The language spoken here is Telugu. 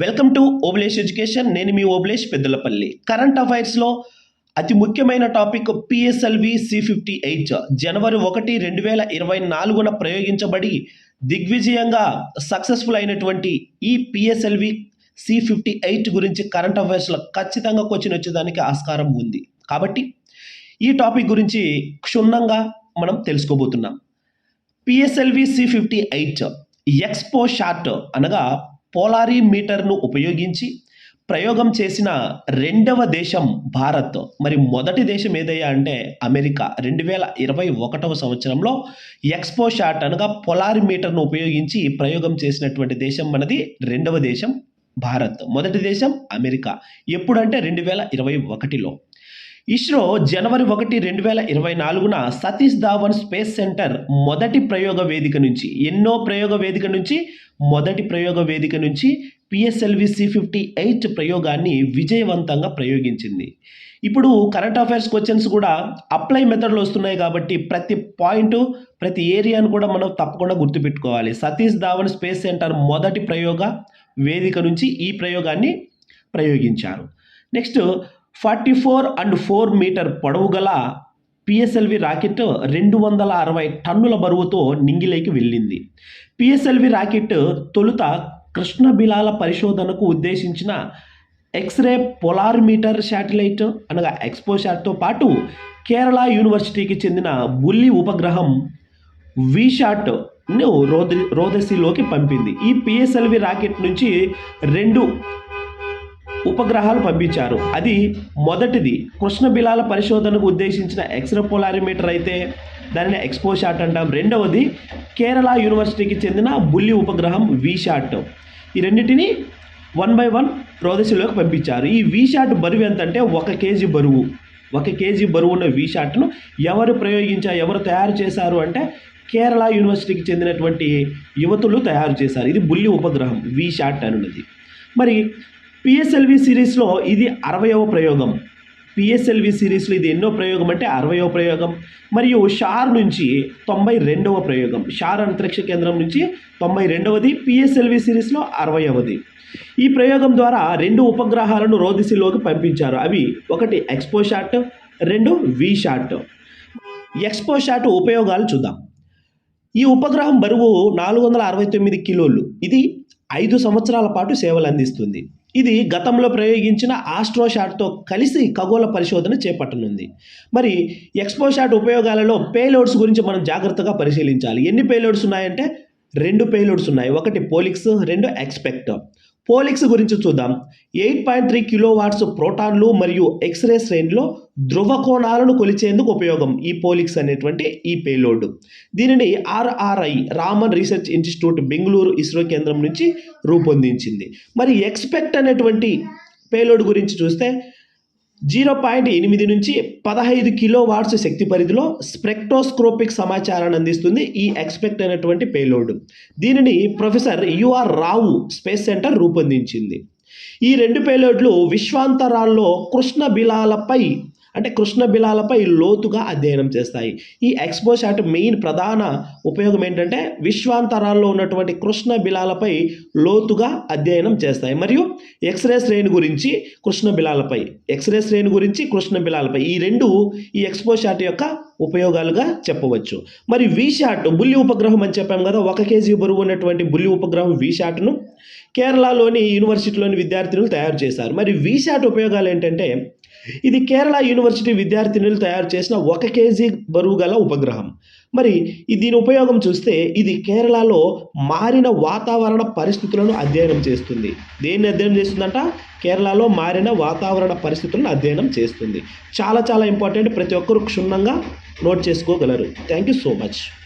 వెల్కమ్ టు ఓబులేష్ ఎడ్యుకేషన్ నేను మీ ఓబులేష్ పెద్దలపల్లి. కరెంట్ అఫైర్స్లో అతి ముఖ్యమైన topic PSLV C fifty eight జనవరి ఒకటి రెండు వేల ఇరవై నాలుగున ప్రయోగించబడి దిగ్విజయంగా సక్సెస్ఫుల్ అయినటువంటి ఈ పిఎస్ఎల్వి సి ఫిఫ్టీ ఎయిట్ గురించి కరెంట్ అఫైర్స్లో ఖచ్చితంగా క్వశ్చన్ వచ్చేదానికి ఆస్కారం ఉంది. కాబట్టి ఈ టాపిక్ గురించి క్షుణ్ణంగా మనం తెలుసుకోబోతున్నాం. PSLV C fifty eight XPoSat అనగా పోలారీ మీటర్ను ఉపయోగించి ప్రయోగం చేసిన రెండవ దేశం భారత్. మరి మొదటి దేశం ఏదయ్యా అంటే అమెరికా. రెండు వేల ఇరవై ఒకటవ సంవత్సరంలో ఎక్స్పో షాట్ అనగా పొలారి మీటర్ను ఉపయోగించి ప్రయోగం చేసినటువంటి దేశం మనది రెండవ దేశం భారత్. మొదటి దేశం అమెరికా. ఎప్పుడంటే రెండు వేల ఇరవై ఒకటిలో. ఇస్రో జనవరి ఒకటి రెండు వేల ఇరవై నాలుగున సతీష్ ధావన్ స్పేస్ సెంటర్ మొదటి ప్రయోగ వేదిక నుంచి ఎన్నో ప్రయోగ వేదిక నుంచి మొదటి ప్రయోగ వేదిక నుంచి పిఎస్ఎల్వి సి ఫిఫ్టీ ఎయిట్ ప్రయోగాన్ని విజయవంతంగా ప్రయోగించింది. ఇప్పుడు కరెంట్ అఫైర్స్ క్వశ్చన్స్ కూడా అప్లై మెథడ్లో వస్తున్నాయి కాబట్టి ప్రతి పాయింట్ ప్రతి ఏరియాను కూడా మనం తప్పకుండా గుర్తుపెట్టుకోవాలి. సతీష్ ధావన్ స్పేస్ సెంటర్ మొదటి ప్రయోగ వేదిక నుంచి ఈ ప్రయోగాన్ని ప్రయోగించారు. Next forty four and four metre పొడవు గల పిఎస్ఎల్వి రాకెట్ రెండు వందల అరవై టన్నుల బరువుతో నింగిలేకి వెళ్ళింది. పిఎస్ఎల్వి రాకెట్ తొలుత కృష్ణ బిలాల పరిశోధనకు ఉద్దేశించిన ఎక్స్రే పొలార్మీటర్ శాటిలైట్ అనగా ఎక్స్పోషాట్తో పాటు కేరళ యూనివర్సిటీకి చెందిన బుల్లి ఉపగ్రహం వీషాట్ను రోద రోదసిలోకి పంపింది. ఈ పిఎస్ఎల్వి రాకెట్ నుంచి రెండు ఉపగ్రహాలు పంపించారు. అది మొదటిది. కృష్ణ బిలాల పరిశోధనకు ఉద్దేశించిన ఎక్స్రే పోలారిమీటర్ అయితే దానిని ఎక్స్పో షాట్ అంటాం. రెండవది కేరళ యూనివర్సిటీకి చెందిన బుల్లి ఉపగ్రహం వీషాట్ ఈ రెండింటిని వన్ బై వన్ రోదసిలోకి పంపించారు. ఈ వీషాట్ బరువు ఎంత అంటే ఒక కేజీ బరువు. ఒక కేజీ బరువు ఉన్న వీషాట్ను ఎవరు ప్రయోగించారు ఎవరు తయారు చేశారు అంటే కేరళ యూనివర్సిటీకి చెందినటువంటి యువతులు తయారు చేశారు. ఇది బుల్లి ఉపగ్రహం వీషాట్ అనున్నది మరి పిఎస్ఎల్వి సిరీస్లో ఇది అరవయవ ప్రయోగం. పిఎస్ఎల్వి సిరీస్లో ఇది ఎన్నో ప్రయోగం అంటే అరవయవ ప్రయోగం. మరియు షార్ నుంచి తొంభై రెండవ ప్రయోగం. షార్ అంతరిక్ష కేంద్రం నుంచి తొంభై రెండవది పిఎస్ఎల్వి సిరీస్లో అరవయవది ఈ ప్రయోగం ద్వారా రెండు ఉపగ్రహాలను రోదిసిలోకి పంపించారు. అవి ఒకటి ఎక్స్పో షాట్ రెండు వి షాట్ ఎక్స్పో షాట్ ఉపయోగాలు చూద్దాం. ఈ ఉపగ్రహం బరువు నాలుగు వందల అరవై తొమ్మిది కిలోలు. ఇది ఐదు సంవత్సరాల పాటు సేవలు అందిస్తుంది. ఇది గతంలో ప్రయోగించిన ఆస్ట్రోషాట్తో కలిసి ఖగోళ పరిశోధన చేపట్టనుంది. మరి ఎక్స్పోషాట్ ఉపయోగాలలో పేలోడ్స్ గురించి మనం జాగ్రత్తగా పరిశీలించాలి. ఎన్ని పేలోడ్స్ ఉన్నాయంటే రెండు పేలోడ్స్ ఉన్నాయి. ఒకటి పోలిక్స్ రెండు ఎక్స్పెక్ట్ పోలిక్స్ గురించి చూద్దాం. Eight point three kilowatts ప్రోటాన్లు మరియు ఎక్స్రే శ్రేణిలో ధ్రువ కోణాలను కొలిచేందుకు ఉపయోగం ఈ పోలిక్స్ అనేటువంటి ఈ పేలోడ్. దీనిని RRI Raman research institute Bengaluru ISRO కేంద్రం నుంచి రూపొందించింది. మరి ఎక్స్పెక్ట్ అనేటువంటి పేలోడ్ గురించి చూస్తే జీరో పాయింట్ ఎనిమిది నుంచి పదహైదు కిలో వాట్స్ శక్తి పరిధిలో స్ప్రెక్టోస్క్రోపిక్ సమాచారాన్ని అందిస్తుంది ఈ ఎక్స్పెక్ట్ అనేటువంటి పేలోడ్. దీనిని professor U R Rao space centre రూపొందించింది. ఈ రెండు పేలోడ్లు విశ్వాంతరాల్లో కృష్ణ బిలాలపై అంటే కృష్ణ బిలాలపై లోతుగా అధ్యయనం చేస్తాయి. ఈ ఎక్స్పో ఎక్స్పోషాట్ మెయిన్ ప్రధాన ఉపయోగం ఏంటంటే విశ్వాంతరాల్లో ఉన్నటువంటి కృష్ణ బిలాలపై లోతుగా అధ్యయనం చేస్తాయి. మరియు ఎక్స్రే శ్రేణి గురించి కృష్ణ బిలాలపై ఎక్స్రే శ్రేణి గురించి కృష్ణ బిలాలపై ఈ రెండు ఈ ఎక్స్పో ఎక్స్పోషాట్ యొక్క ఉపయోగాలుగా చెప్పవచ్చు. మరి వీషాట్ బుల్లి ఉపగ్రహం అని చెప్పాం కదా ఒక కేజీ బరువు ఉన్నటువంటి బుల్లి ఉపగ్రహం వీషాట్ను కేరళలోని యూనివర్సిటీలోని విద్యార్థినులు తయారు చేశారు. మరి వీషాట్ ఉపయోగాలు ఏంటంటే ఇది కేరళ యూనివర్సిటీ విద్యార్థినులు తయారు చేసిన ఒక కేజీ బరువు గల ఉపగ్రహం. మరి దీని ఉపయోగం చూస్తే ఇది కేరళలో మారిన వాతావరణ పరిస్థితులను అధ్యయనం చేస్తుంది. దేన్ని అధ్యయనం చేస్తుందంట? కేరళలో మారిన వాతావరణ పరిస్థితులను అధ్యయనం చేస్తుంది. చాలా చాలా ఇంపార్టెంట్. ప్రతి ఒక్కరు క్షుణ్ణంగా నోట్ చేసుకోగలరు. Thank you so much.